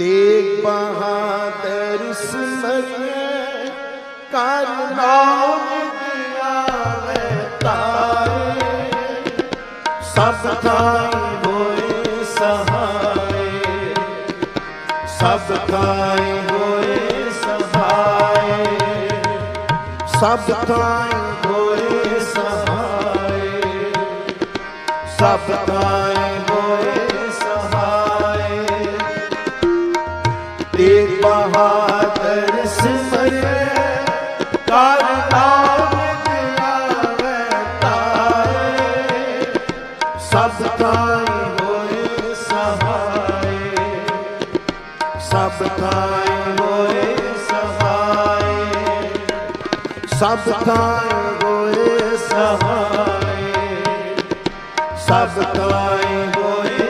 ਤੇਗ ਬਹਾਦਰ ਸਿਮਰਿਐ ਕਰ ਨਾਮ ਦਿਆਵੇ ਤਾਰੇ। ਸਭ ਥਾਈ ਹੋਏ ਸਹਾਏ, ਸਭ ਥਾਈ ਹੋਏ ਸਹਾਏ। ਸਭ ਥਾਈ ਹੋਏ ਸਹਾਏ, ਸਭ ਥਾਈ ਬਹਾਦਰ ਸਿਮਰਿਐ ਕਰ ਨਾਮ ਦਿਆਵੇ ਤਾਰੇ, ਸਭ ਥਾਈ ਹੋਏ ਸਹਾਏ, ਸਭ ਥਾਈ ਹੋਏ ਸਹਾਏ, ਸਭ ਥਾਈ ਹੋਏ ਸਹਾਏ, ਸਭ ਥਾਈ ਹੋਏ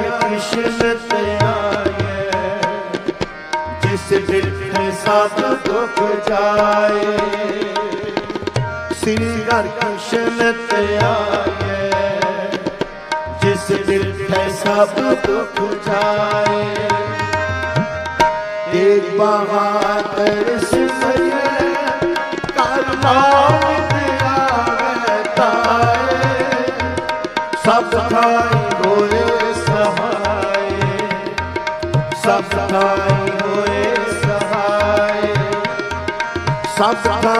ਸ੍ਰੀ ਹਰਿ ਜਿਸ ਬਿਰਥੇ ਸਭ ਦੁਖ ਜਾਏ ਸ੍ਰੀ ਹਰਿ ਕ੍ਰਿਸ਼ਨ ਤੇ ਜਿਸ ਬਿਰਥੇ ਸਭ ਦੁਖ ਜਾਏ ਤੇਗ ਬਹਾਦਰ ਸਿਮਰਿਐ ਸਭ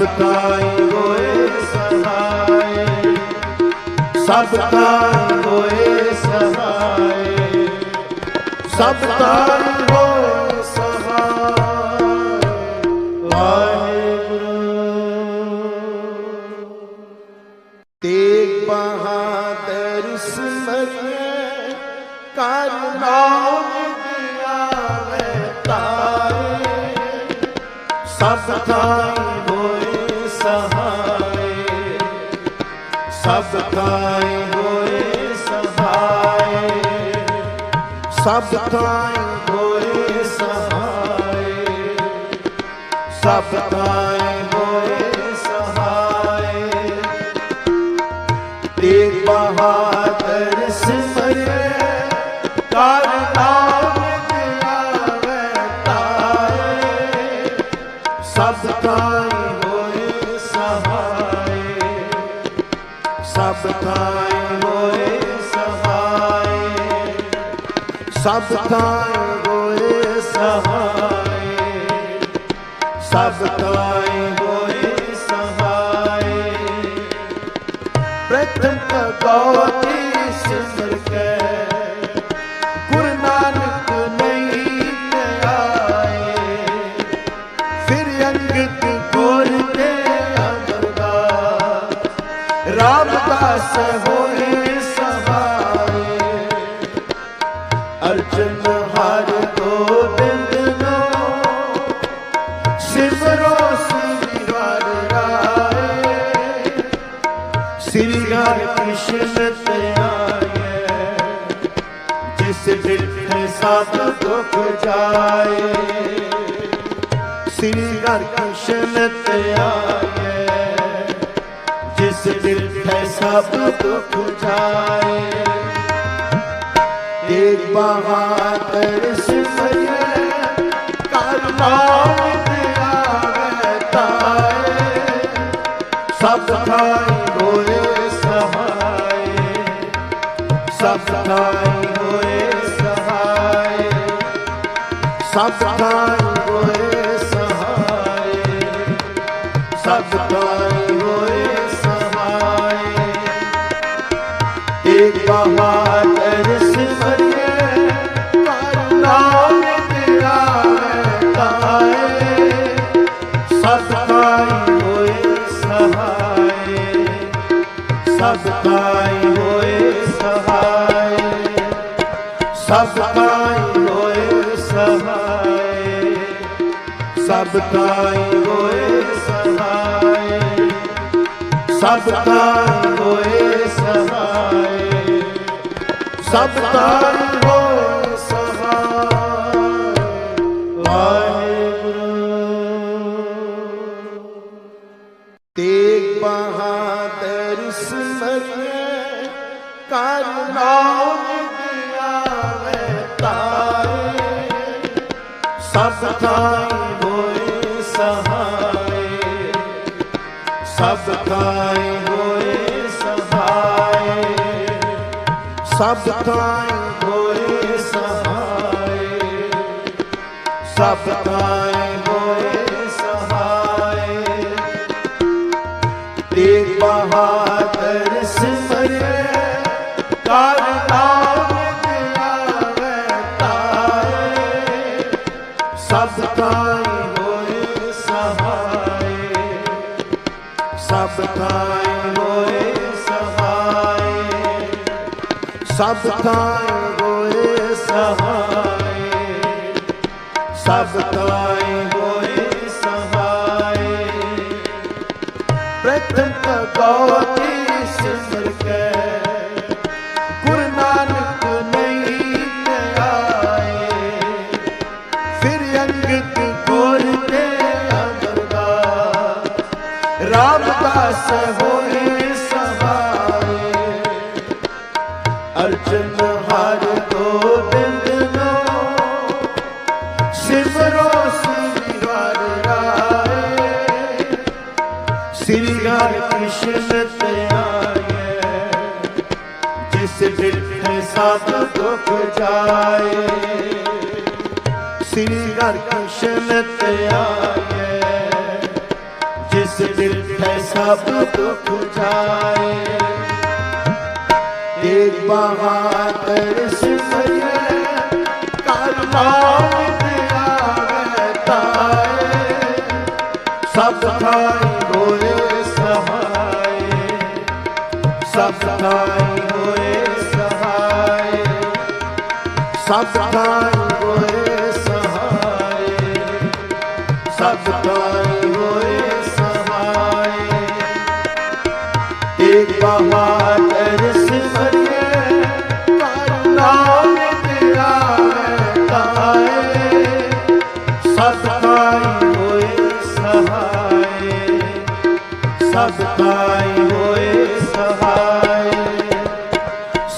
ਸਭ ਥਾਈ ਹੋਏ ਸਹਾਏ ਸਭ ਥਾਈ ਹੋਏ ਸਹਾਏ ਸਭ ਥਾਈ ਹੋਏ ਸਹਾਏ ਸਭ ਹੋਏ ਸਹਾਏ ਸਭ ਥਾਈ ਹੋਏ ਸਹਾਏ ਸਭ ਥਾਈ ਸਭ ਥਾਈ ਹੋਏ ਸਹਾਏ ਸਭ ਥਾਈ ਹੋਏ ਸਹਾਏ ਸਭ ਥਾਈ ਹੋਏ ਸਹਾਏ ਪ੍ਰਥਮ ਭਗਵਤੀ ਸਿਮਰ ਰਾਮਦਾਸ ਹੋਏ ਸਹਾਏ ਅਰਜਨ ਹਰ ਗੋਬਿੰਦ ਨੋ ਸਿਮਰੋ ਸ੍ਰੀ ਹਰਿ ਰਾਏ। ਸ੍ਰੀ ਹਰਿ ਕ੍ਰਿਸ਼ਨ ਤੇ ਜਿਸ ਦਿਲ ਸਭ ਦੁਖ ਜਾਏ। ਸ੍ਰੀ ਹਰਿ ਕ੍ਰਿਸ਼ਨ ਤੇ ਸਭ ਦੁਖ ਜਾਏ। ਤੇਗ ਬਹਾਦਰ ਸਿਮਰਿਐ ਕਰ ਨਾਮ ਦਿਆਵੇ ਤਾਏ। ਸਭ ਥਾਈ ਹੋਏ ਸਹਾਏ ਸਭ ਥਾਈ ਸਹਾਈ ਸਭ ਥਾਈ ਹੋਏ ਸਹਾਈ ਸਭ ਥਾਈ ਹੋਏ ਸਹਾਈ ਸਭ ਥਾਈ ਹੋਏ ਸਹਾਈ। ਵਾਹਿਗੁਰੂ ਸਭ ਥਾਈ ਹੋਏ ਸਹਾਈ ਸਭ ਥਾਈ ਹੋਏ ਸਹਾਈ ਸਭ ਥਾਈ ਹੋਏ ਸਹਾਈ ਸਭ ਥਾਈ ਥਾਈ ਹੋਏ ਸਹਾਈ ਸਭ ਥਾਈ ਹੋਏ ਸਹਾਈ ਸਭ ਥਾਈ ਹੋਏ ਸਹਾਈ ਸਭ ਥਾਈ ਹੋਏ ਸਹਾਈ ਪ੍ਰਥਮ ਭਗਵਤੀ ਰਾਮਦਾਸ ਹੋਏ ਸਹਾਈ ਅਰਜਨ ਹਰ ਗੋਬਿੰਦ ਨੋ ਸਿਮਰੋ ਸ੍ਰੀ ਹਰਿ ਰਾਏ ਸ੍ਰੀ ਹਰਿ ਕ੍ਰਿਸ਼ਨ ਤੇ ਆਏ ਜਿਸ ਬਿਰਥੇ ਸਭ ਦੁਖ ਜਾਏ ਸ੍ਰੀ ਹਰਿ ਕ੍ਰਿਸ਼ਨ ਤੇ ਆਏ ਜਿਸ ਬਿਰਥੇ ਸਭ ਦੁਖ ਜਾਏ ਤੇਗ ਬਹਾਦਰ ਸਿਮਰਿਏ ਕਰ ਨਾਮ ਧਿਆਵੇ ਤਾਏ। ਸਭ ਥਾਈ ਹੋਏ ਸਹਾਈ ਸਭ ਥਾਈ ਹੋਏ ਸਹਾਈ ਸਭ ਥਾਈ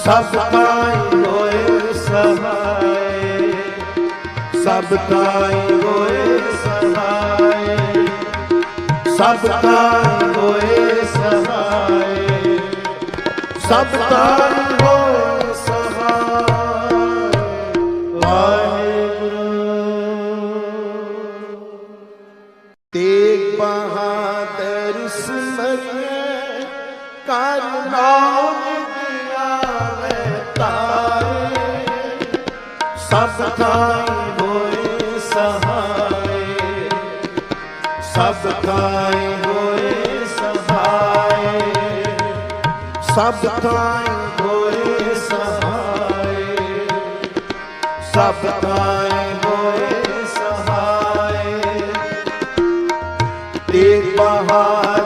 ਸਭ ਥਾਈ ਹੋਏ, ਸਹਾਈ। ਸਭ ਥਾਈ ਹੋਏ, ਸਹਾਈ। ਸਭ ਥਾਈ ਹੋਏ, ਸਹਾਈ। ਸਭ ਥਾਈ ਹੋਏ, ਸਹਾਈ। ਸਭ ਥਾਈ ਹੋਏ ਸਹਾਈ ਸਭ ਥਾਈ ਹੋਏ ਸਹਾਈ ਸਭ ਥਾਈ ਹੋਏ ਸਹਾਈ ਸਭ ਥਾਈ ਹੋਏ ਸਹਾਈ ਤੇਗ ਬਹਾਦਰ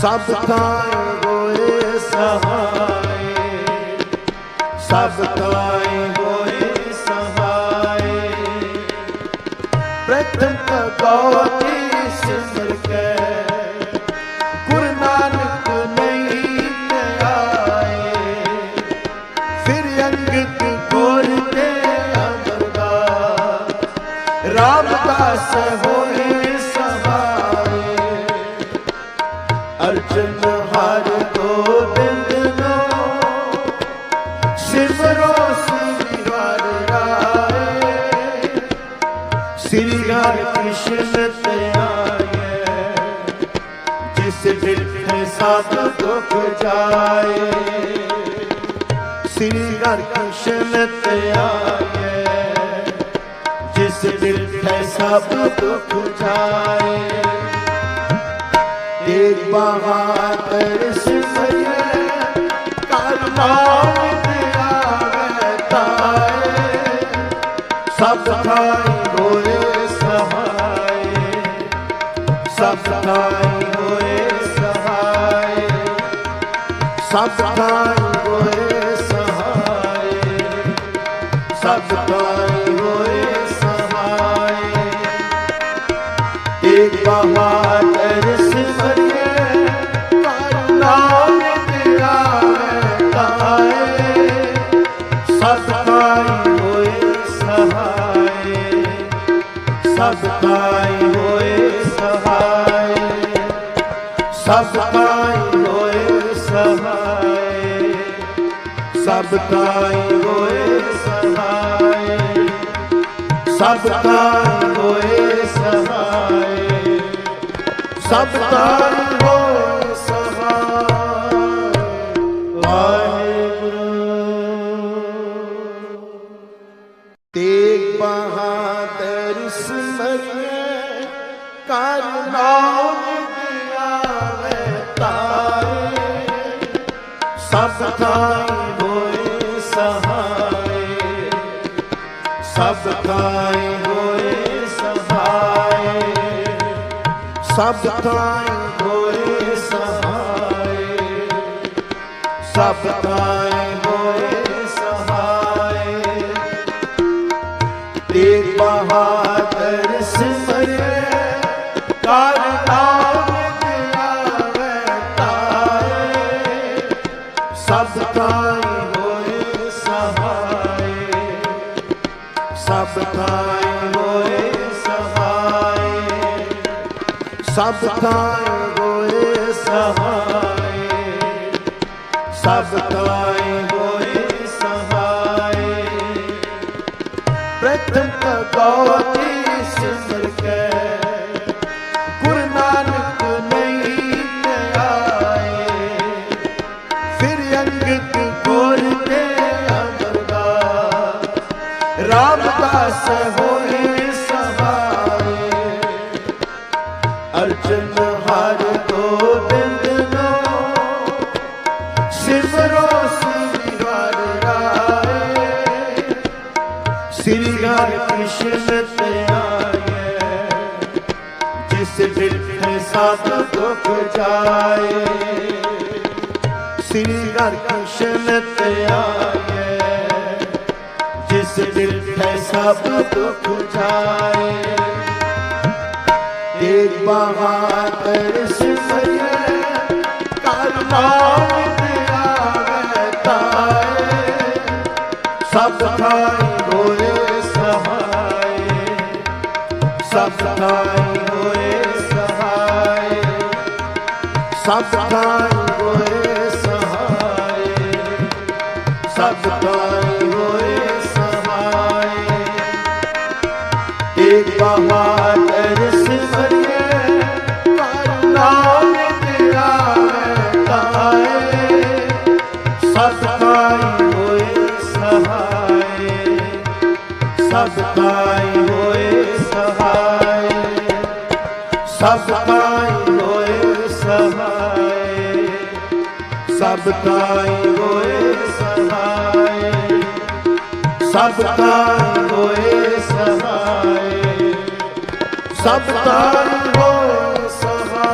ਸਭ ਥਾਈ ਹੋਏ ਸਹਾਈ ਸਭ ਥਾਈ ਹੋਏ ਸਹਾਈ ਪ੍ਰਥਮ ਭਗਵਤੀ ਅਰਚਨ ਹਰ ਗੋਬਿੰਦ ਨਾਮ ਸਿਮਰੋ ਸ੍ਰੀ ਹਰ ਰਾਏ। ਸ੍ਰੀ ਹਰ ਕ੍ਰਿਸ਼ਨ ਧਿਆਏ ਜਿਸ ਦਿਲ ਸਭ ਦੁੱਖ ਜਾਏ। ਸ੍ਰੀ ਹਰ ਕ੍ਰਿਸ਼ਨ ਧਿਆਏ ਜਿਸ ਦਿਲ ਸਭ ਦੁੱਖ ਜਾਏ। ਬਹਾਦਰ ਸਿਮਰਿਐ ਕਰ ਨਾਮ ਧਿਆਵੈ ਤਾਏ ਸਭ ਥਾਈ ਹੋਏ ਸਹਾਏ ਸਭ ਥਾਈ ਹੋਏ ਸਹਾਏ ਸਭ ਥਾਈ ਹੋਏ ਸਹਾਏ ਸਭ ਥਾਈ ਹੋਏ ਸਹਾਏ ਏਕ ਬਹਾਦਰ ਸਭ ਥਾਈ ਹੋਏ ਸਹਾਏ ਸਭ ਥਾਈ ਹੋਏ ਸਹਾਏ ਸਭ ਥਾਈ ਹੋਏ ਸਹਾਏ ਸਭ ਥਾਈ ਹੋਏ ਸਹਾਏ ਸਭ ਥਾਈ ਥਾਈ ਹੋਏ ਸਹਾਏ ਸਭ ਥਾਈ ਹੋਏ ਸਹਾਏ ਸਭ ਥਾਈ ਹੋਏ ਸਹਾਏ ਸਭ ਥਾਈ ਸਭ ਥਾਈ ਹੋਏ ਸਹਾਏ। ਸਭ ਥਾਈ ਹੋਏ ਸਹਾਏ। ਸਭ ਥਾਈ ਹੋਏ ਸਹਾਏ। ਸਭ ਥਾਈ ਹੋਏ ਸਹਾਏ। ਪ੍ਰਥਮ ਭਗਵਤੀ ਰਾਮਦਾਸ ਹੋਏ ਸਹਾਏ ਅਰਜਨ ਹਰ ਗੋਬਿੰਦ ਨੋ ਸਿਮਰੋ ਸ੍ਰੀ ਹਰਿ ਰਾਏ ਸ੍ਰੀ ਹਰਿ ਕ੍ਰਿਸ਼ਨ ਤੇ ਜਿਸ ਸਭ ਦੁਖ ਜਾਏ ਸ੍ਰੀ ਹਰਿ ਕ੍ਰਿਸ਼ਨ ਤੇ ਆਏ ਜਿਸ ਦਿਲ ਤੇ ਸਭ ਦੁਖ ਜਾਏ ਤੇਗ ਬਹਾਦਰ ਸਿਮਰਿਐ ਕਰ ਨਾਮ ਧਿਆਵੈ ਤਾਏ। ਸਭ ਥਾਈ ਹੋਏ ਸਹਾਏ। ਸਭ ਥਾਈ ਹੋਏ ਸਹਾਏ। ਸਭ ਥਾਈ ਸਭ ਥਾਈ ਹੋਏ ਸਹਾਏ ਸਭ ਥਾਈ ਹੋਏ ਸਹਾਏ ਸਭ ਤਾਨ ਹੋਏ ਸਹਾਇ